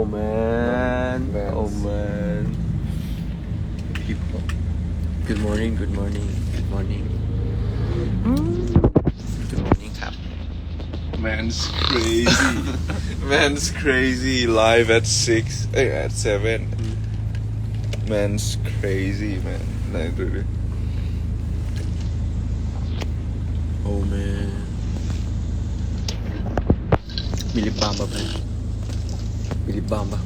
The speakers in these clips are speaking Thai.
Oh man, Man. oh man. People. Good morning, good morning, good morning. Good morning ครับ Man's crazy Man's crazy live at six เอ้ย at seven Man's crazy man ไหนดูดิ Oh man. มีลิปบาล์มป่ะเพื่อน มีลิปบาล์มป่ะ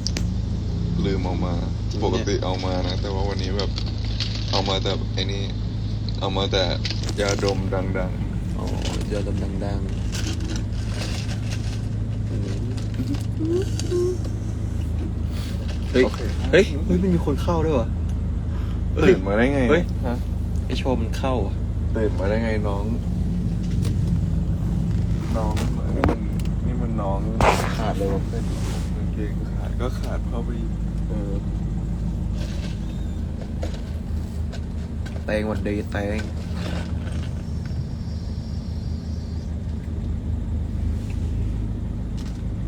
ลืมเอามาจริงปกติเอามานะ แต่ว่าวันนี้แบบเอามาแต่ไอ้นี่ เอามาแต่ยาดมดังอ๋อเจอดำดังๆ เฮ้ยโอเคเฮ้ย เฮ้ยมันมีคนเข้าด้วยวะๆตื่นมาได้ไงเฮ้ยฮะไอโชว์มันเข้าอะ ตื่นมาได้ไงน้อง น้องนี่มันนี่มันน้องขาดเลยวะเพื่อน กางเกงขาดก็ขาดเข้าไปอีกเออแตงวันดีแตง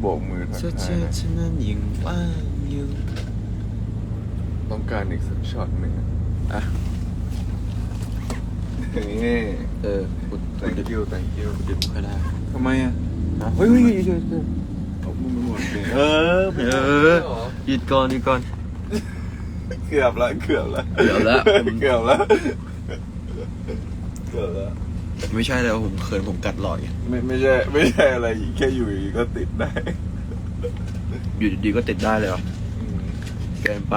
โบกมือทักเธอทาเจยอนะฉันนั้นยังว่างอยู่ ต้องการอีกสักช็อตหนึ่งอะอะ นี่ เออกู thank you thank you ดึงไม่ได้ทำไมอะ ฮะเฮ้ยเฮ้ยเฮ้ยเฮ้ยเฮ้ย เอามือมาหมดเลยเออเออหยุดก่อนหยุดก่อนเกือบละเกือบละเกือบละเกือบละเกือบละไม่ใช่แล้วผมเขินผมกัดหลอดไงไม่ไม่ใช่ไม่ใช่อะไรแค่อยู่ดีก็ติดได้อยู่ดีๆก็ติดได้เลยเหรอเกินไป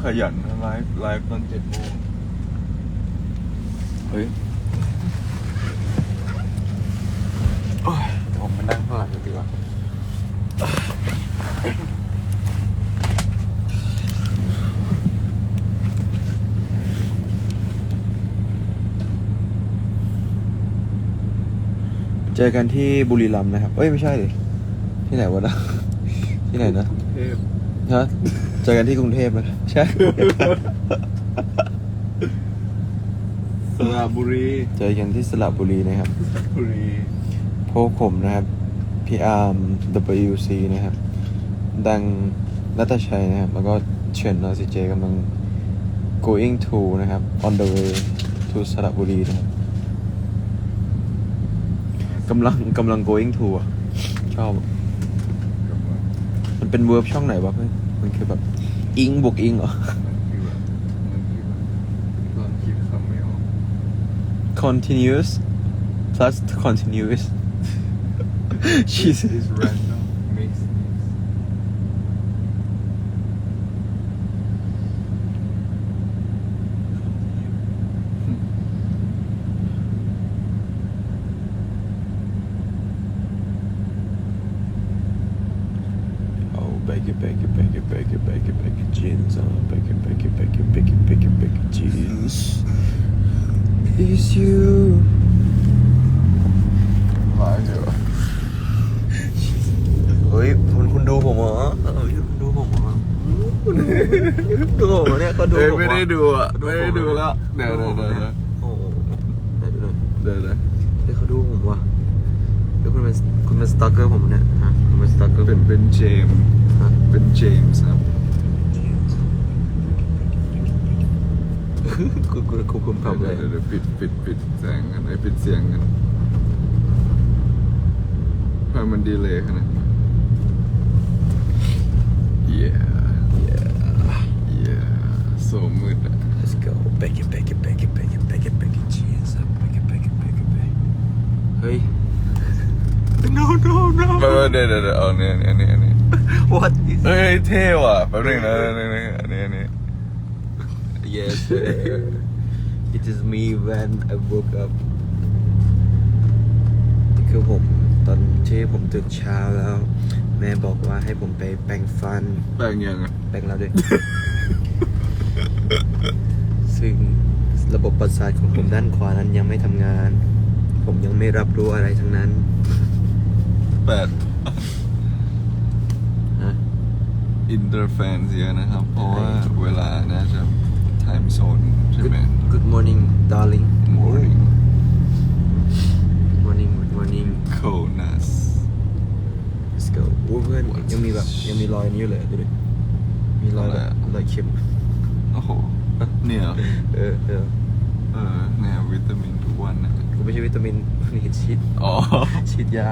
ขยันนะไลฟ์ไลฟ์ตอนเจ็ดโมงเฮ้ย ผมมานั่งข้างหลังดีกว่าเจอกันที่บุรีรัมย์นะครับ เอ้ยไม่ใช่ดิที่ไหนวะนะ ที่ไหนนะเทพฮะเจอกันที่กรุงเทพนะใช่ สระบุรี เจอกันที่สระบุรีนะครับ บุรี พวกผมนะครับ พี่อาร์ม WC นะครับ ดังรัตชัยนะครับ แล้วก็เฉินนอซีเจกำลัง going to นะครับ on the way to สระบุรีนะครับกำลังกำลัง going to อะ ชอบอะกำลังมันเป็นเวิร์บช่องไหนวะเพื่อนมันคือแบบอิงบวกอิงเหรอมันคือแบบมันคือแบบตอนคิดคำไม่ออก continuous plus continuous Jesus This random mix Oh, bake it, bake it, bake it, bake it, bake it, bake it, jeans on, bake it, bake it, bake it, bake it, bake it, bake it, jeans. It's you. หลายเดี๋ยว เฮ้ยคุณคุณดูผมเหรอเฮ้ยคุณดูผมเหรอคุณดูผม เหรอเนี่ยเขาดูเอ้ยผมไม่เหรอได้ดูอะไม่ได้ดูแล้วเดี๋ยวดูเดี๋ยวผมเดี๋ยวนี่โอ้โหไหนดูหน่อยเดี๋ยวเดี๋ยวเฮ้ยเขาดูผมว่ะเฮ้ยคุณเป็นคุณเป็นสตอกเกอร์ผมเนี่ยฮะคุณเป็นสตอกเกอร์เป็นเป็นเจมส์ฮะเป็นเจมส์ครับคุณคุณคุณคุณทำอะไรเดี๋ยวเดี๋ยวปิดปิดปิดแสงกันไอ้ยปิดเสียงกันทำไมมันดีเลยขนาดนี้ yeah yeah yeah โซมืดอะ Let's go. Bake it, bake it, bake it, bake it, bake it, bake it. Cheers up. Bake it, bake it, bake it, bake it. เฮ้ย No, no, no. เออเดี๋ยวเดี๋ยวเดี๋ยวเอาเนี่ยอันนี้อันนี้ What is เฮ้ยเท่ว่ะแป๊บนึงนะอันนี้อันนี้อันนี้ Yes. It is me when I woke up. นี่คือผมตอนที่ผมตื่นเช้าแล้ว แม่บอกว่าให้ผมไปแปรงฟันแปลงยังอะแปรงแล้วด้วย ซึ่งระบบ ประสาทของผมด้านขวานั้นยังไม่ทำงาน ผมยังไม่รับรู้อะไรทั้งนั้นแปดฮะอินเตอร์แฟนเสียนะครับ เพราะว่าเวลาน่าจะ time zone ใช่ไหม Good morning darling morning Good morning Good morning coldness โอ้เพื่อนยังมีแบบยังมีรอยนี้อยู่เลยดูดิมีรอยแบบรอยเข็มโอ้โหเนี่ยเหรอเออเออเออเนี่ยวิตามินทุกวันนะกูไม่ใช่วิตามินนี่ฉีดอ๋อ ฉีดยา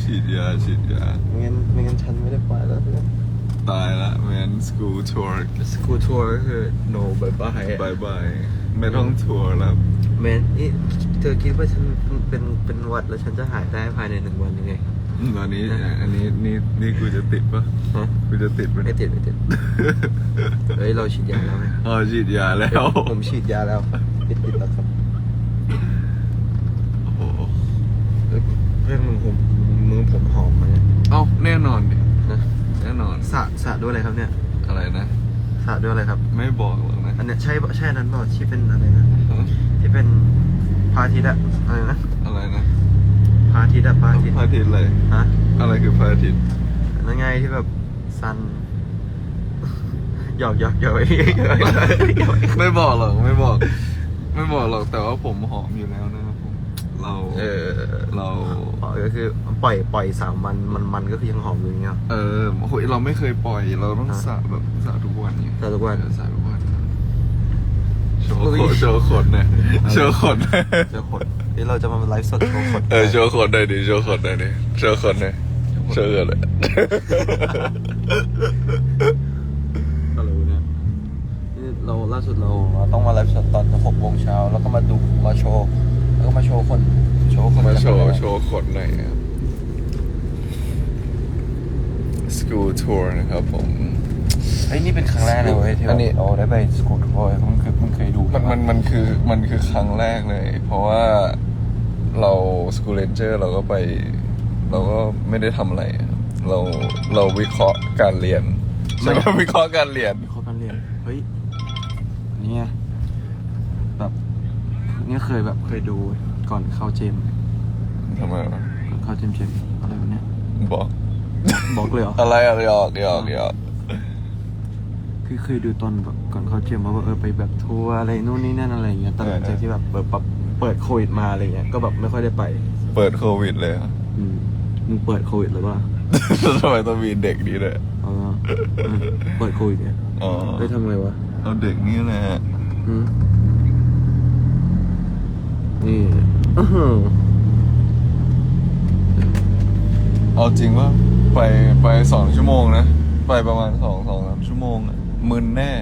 ฉีดยาฉีดยาไม่งั้นไม่งั้นฉันไม่ได้ไปแล้วเพื่อนตายละแมนสกูทัวร์สกูทัวร์ก็คือ no บายบายบายบายไม่ต้องทัวร์แล้วแมนนี่เธอคิดว่าฉันเป็นเป็นหวัดแล้วฉันจะหายได้ภายในหนึ่งวันยังไงตอนนี้อันนี้นี่นี่กูจะติดปะฮะกูจะติดปะไม่ติดไม่ติดเฮ้ยเราฉีดยาแล้วไหมอ๋อฉีดยาแล้ว ผมฉีดยาแล้วไม่ติดแล้วครับ โอ้โห เอ้ยเพื่อนมึงผมมือผมหอมไหมเนี่ย เอ้าแน่นอนดินะแน่นอนสระสระด้วยอะไรครับเนี่ยอะไรนะ สระด้วยอะไรครับ ไม่บอกหรอกนะอันเนี้ยใช่ปะใช่อันนั้นบอกที่เป็นอะไรนะฮะที่เป็นพระอาทิตย์อะอะไรนะอะไรนะพระอาทิตย์อะพระอาทิตย์พระอาทิตย์อะไรฮะอะไรคือพระอาทิตย์นั่นไงที่แบบซันหยอกหยอกหยอกหยอกหยอกไม่บอกหรอกไม่บอก ไม่บอกหรอกแต่ว่าผมหอมอยู่แล้วนะครับผมเราเออ เรา อ๋อก็คือปล่อยปล่อยสามวันมันมันก็คือยังหอมอยู่อย่างเงี้ย เออโหยเราไม่เคยปล่อย เราต้องฮะสระแบบสระทุกวันเนี่ยสระทุกวัน เออสระทุกวันโชว์อุ้ขยนโชว์ขนหน่อยโชว์ขนเจอขนนี่เราจะมาไลฟ์สดโชว์ขนเออโชว์ขนหน่อยดิโชว์ขนหน่อยดิโชว์ขนหน่อยโชว์ขนหน่อยฮัลโหลเนี่ยนี่เราล่าสุดเราต้องมาไลฟ์สดตอนหกโมงเช้าแล้วก็มาดูมาโชว์แล้วก็มาโชว์คนโช ว์คนมาโชว์กันโชว์ขนหน่อยครับ School Tour นะครับผม เฮ้ยนี่เป็นครั้งแรกเลยเว้ยที่อันนี้ เราได้ไปสกูตทัวร์มันเคยมันเคยดูมันมันมันคือมันคือครั้งแรกเลย เพราะว่าเราสกูเลนเจอร์เราก็ไป เราก็ไม่ได้ทำอะไรอะเราเราวิเคราะห์การเรียนใช่ไหมวิเคราะห์การเรียนเขากันเรียนเฮ้ยนี่ไงแบบนี่เคยแบบเคยดู ก่อนเข้าเจมส์ทำไมวะก่อนเข้าเจมส์เจมส์อะไรวะเนี่ยบอก บอกเลยเหรออะไรอะหยอกหยอกหยอกคือเคยดูตอนแบบก่อนเข้าเจมส์ว่าแบบเออไปแบบทัวร์อะไรนู่นนี่นั่นอะไรอย่างเงี้ยแต่หลังจากที่แบบเปิดปรับเปิดโควิดมาอะไรเงี้ยก็แบบไม่ค่อยได้ไป เปิดโควิดเลยอะอืมมึงเปิดโควิดหรือเปล่าทำไมต้องมีเด็กนี้ด้วยอ๋อเออเปิดโควิดเนี่ยอ๋อได้ทำไงวะเอาเด็กนี่แหละอืมนี่อื้อหือ เอาจริงว่าไปไปสองชั่วโมงนะ ไปประมาณสองสองสามชั่วโมงอะมึนแน่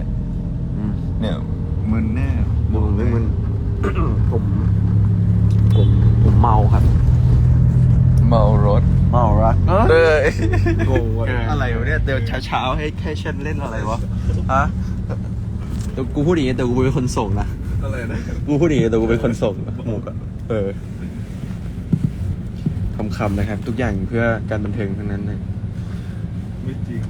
อืมเนี่ย มึนแน่มึงไม่มึนผมผมผมเมาครับ เมารถเมารักเอ้ยโง่อะไรวะเนี่ยเดี๋ยวเช้าๆให้แค่ฉันเล่นอะไรวะฮะเดี๋ยวกูพูดอย่างงี้แต่กูเป็นคนส่งนะอะไรนะกูพูดอย่างงี้แต่กูเป็นคนส่งนะหมูกอะ เออคำๆนะครับ ทุกอย่างเพื่อการบันเทิงทั้งนั้นนะไม่จริง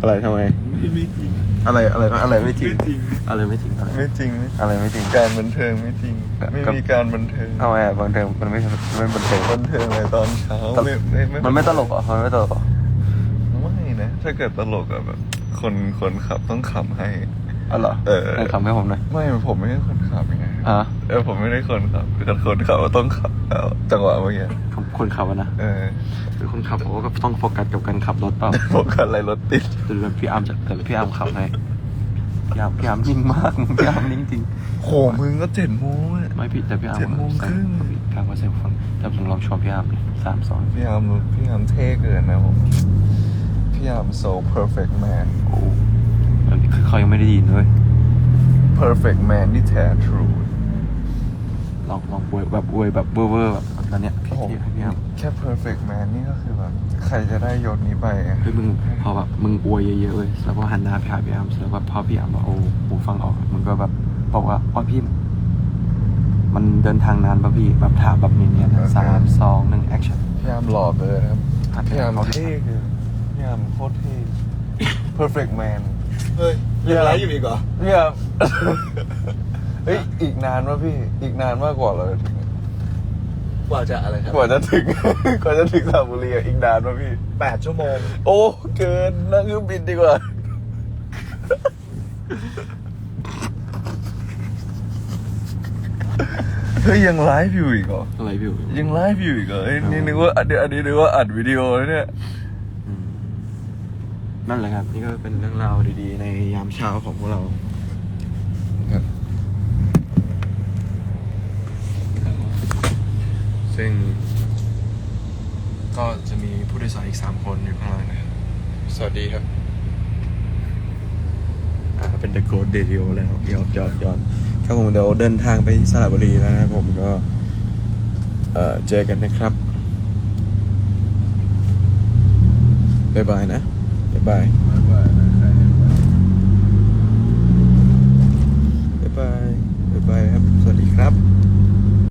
อะไรทำไม ไม่ไม่จริง อะไรอะไรอะไรไม่จริง ไม่จริง อะไรไม่จริงอะไรไม่จริง อะไรไม่จริง การบันเทิงไม่จริง ไม่มีการบันเทิงทำไมอะบันเทิงมันไม่ไม่บันเทิงบันเทิงเลยตอนเช้าตลกไม่ไม่ไม่มันไม่ตลกเหรอมันไม่ตลกเหรอไม่นะ ถ้าเกิดตลกอะแบบคนคนขับต้องขำให้อ๋อเหรอเออไหนคำให้ผมหน่อยไม่ผมไม่ใช่คนขับยังไง ฮะเออผมไม่ได้คนขับแต่คนขับก็ต้องขับแล้วจังหวะเมื่อกี้ผมคนขับอะนะเออคือคนขับผมก็ต้องโฟกัสกับการขับรถเปล่าผมกันอะไรรถติดแต่ดูพี่อาร์มจะแต่พี่อาร์มขับให้พี่อาร์มพี่อาร์มนิ่งมากพี่อาร์มนิ่งจริงโหมึงก็เจ็ดโมงอะไม่ผิดแต่พี่อาร์มเจ็ดโมงครึ่งพี่อาร์มก็เซฟฟังแต่ผมลองชวนพี่อาร์มเลยสามสองพี่อาร์มพี่อาร์มเท่เกินนะผมพี่อาร์ม so perfect man โอ้อันนี้คือเขายังไม่ได้ยินเลย perfect man ที่แท้ true ลองลองอวยแบบอวยแบบเวอร์เวอร์แบบตอนเนี้ยพี่โอ้โหพี่ให้พี่อาร์มแค่ perfect man นี่ก็คือแบบใครจะได้ยศนี้ไปอะคือมึงพอแบบมึงอวยเยอะๆเลยแล้วก็หันหน้าไปหาพี่อาร์มแล้วแบบพอพี่อาร์มบอกโอ้หูฟังออกมึงก็แบบบอกว่าอ๋อพี่ มันเดินทางนานป่ะพี่แบบถามแบบเนียนๆสามสองหนึ่งแอคชั่นพี่อาร์มหล่อเกินครับครับพี่อาร์มเขาเท่เกินพี่อาร์มโคตรเท่ perfect man เฮ้ยยังไลฟ์อยู่อีกเหรอพี่อาร์มเฮ้ยอีกนานวะพี่อีกนานมากกว่าเราจะถึงกว่าจะอะไรครับกว่าจะถึง กว่าจะถึงสระบุรีอะอีกนานวะพี่ แปดชั่วโมง โอ้เกินนั่งเครื่องบินดีกว่า เฮ้ยยังไลฟ์อยู่อีกเหรออะไรพี่อุ๋ยยังไลฟ์อยู่อีกเหรอเอ้ยนี่นึกว่าอันนี้อันนี้นึกว่าอัดวิดีโอแล้วเนี่ยอืมนั่นแหละครับ นี่ก็เป็นเรื่องราวดีๆ ในยามเช้าของพวกเรา ครับ ซึ่ง ก็จะมีผู้โดยสารอีกสามคนอยู่ข้างล่างนะครับ สวัสดีครับ อ่าเป็น The Ghost Radio แล้วยอดยอดยอดครับผมเดี๋ยวเดินทางไปที่สระบุรีแล้วนะครับผมก็ เอ่อเจอกันนะครับบ๊ายบายนะบ๊ายบายบ๊ายบายบ๊ายบายครับ สวัสดีครับ